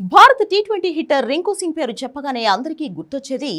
భారత T twenty hitter Rinku Singh పేరు చెప్పగానే అందరికీ గుర్తొచ్చేది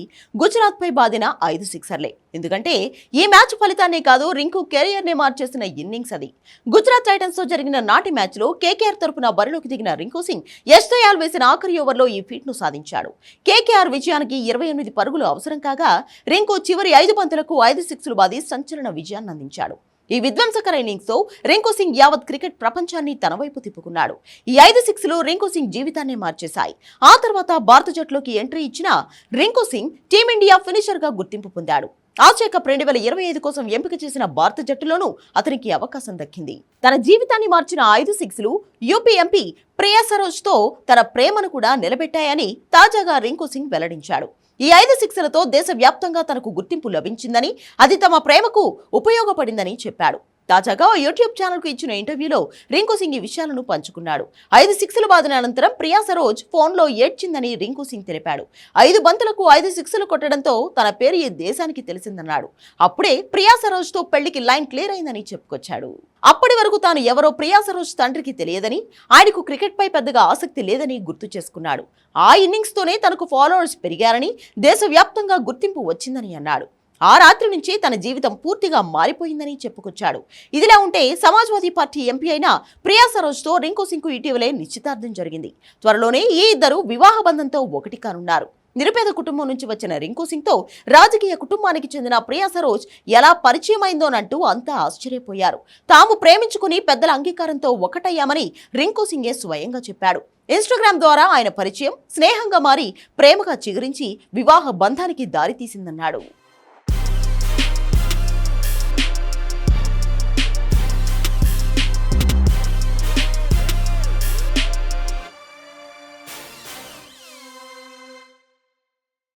గుజరాత్పై బాధిన బాదిన ఐదు సిక్సర్లే. ఎందుకంటే ఈ మ్యాచ్ ఫలితాన్నే కాదు రింకు కెరియర్నే మార్చేసిన ఇన్నింగ్స్ అది. గుజరాత్ టైటన్స్తో జరిగిన నాటి మ్యాచ్లో కేకేఆర్ తరఫున బరిలోకి దిగిన రింకు సింగ్ ఎస్ దయాల్ వేసిన ఆఖరి ఓవర్లో ఈ ఫీట్ను సాధించాడు. కేకేఆర్ విజయానికి ఇరవై ఎనిమిది పరుగులు అవసరం కాగా రింకు చివరి ఐదు పంతులకు ఐదు సిక్స్లు బాది సంచలన విజయాన్ని అందించాడు. ఈ విధ్వంసకర ఇన్నింగ్స్తో రింకు సింగ్ యావత్ క్రికెట్ ప్రపంచాన్ని తన వైపు తిప్పుకున్నాడు. ఈ ఐదు సిక్స్లు రింకు సింగ్ జీవితాన్ని మార్చేశాయి. ఆ తర్వాత భారత జట్టులోకి ఎంట్రీ ఇచ్చిన రింకు సింగ్ టీమిండియా ఫినిషర్గా గుర్తింపు పొందాడు. ఆసియా కప్ రెండు వేల ఇరవై ఐదు కోసం ఎంపిక చేసిన భారత జట్టులోనూ అతనికి అవకాశం దక్కింది. తన జీవితాన్ని మార్చిన ఐదు సిక్స్లు యూపీ ఎంపీ ప్రియా సరోజ్తో తన ప్రేమను కూడా నిలబెట్టాయని తాజాగా రింకు సింగ్ వెల్లడించాడు. ఈ ఐదు శిక్షలతో దేశవ్యాప్తంగా తనకు గుర్తింపు లభించిందని అది తమ ప్రేమకు ఉపయోగపడిందని చెప్పాడు. తాజాగా ఓ యూట్యూబ్ ఛానల్కు ఇచ్చిన ఇంటర్వ్యూలో రింకు సింగ్ ఈ విషయాలను పంచుకున్నాడు. ఐదు సిక్స్లు బాధన అనంతరం ప్రియా సరోజ్ ఫోన్లో ఏడ్చిందని రింకు సింగ్ తెలిపాడు. ఐదు బంతులకు ఐదు సిక్స్లు కొట్టడంతో తన పేరు ఈ దేశానికి తెలిసిందన్నాడు. అప్పుడే ప్రియా సరోజ్తో పెళ్ళికి లైన్ క్లియర్ అయిందని చెప్పుకొచ్చాడు. అప్పటి వరకు తాను ఎవరో ప్రియా సరోజ్ తండ్రికి తెలియదని ఆయనకు క్రికెట్పై పెద్దగా ఆసక్తి లేదని గుర్తు చేసుకున్నాడు. ఆ ఇన్నింగ్స్తోనే తనకు ఫాలోవర్స్ పెరిగారని దేశవ్యాప్తంగా గుర్తింపు వచ్చిందని అన్నాడు. ఆ రాత్రి నుంచి తన జీవితం పూర్తిగా మారిపోయిందని చెప్పుకొచ్చాడు. ఇదిలా ఉంటే సమాజ్వాదీ పార్టీ ఎంపీ అయిన ప్రియా సరోజ్తో రింకు సింకు ఇటీవలే నిశ్చితార్థం జరిగింది. త్వరలోనే ఈ ఇద్దరు వివాహ బంధంతో ఒకటి కానున్నారు. నిరుపేద కుటుంబం నుంచి వచ్చిన రింకు సింగ్తో రాజకీయ కుటుంబానికి చెందిన ప్రియా సరోజ్ ఎలా పరిచయమైందోనంటూ అంతా ఆశ్చర్యపోయారు. తాము ప్రేమించుకుని పెద్దల అంగీకారంతో ఒకటయ్యామని రింకు సింగే స్వయంగా చెప్పాడు. ఇన్స్టాగ్రామ్ ద్వారా ఆయన పరిచయం స్నేహంగా మారి ప్రేమగా చిగురించి వివాహ బంధానికి దారితీసిందన్నాడు.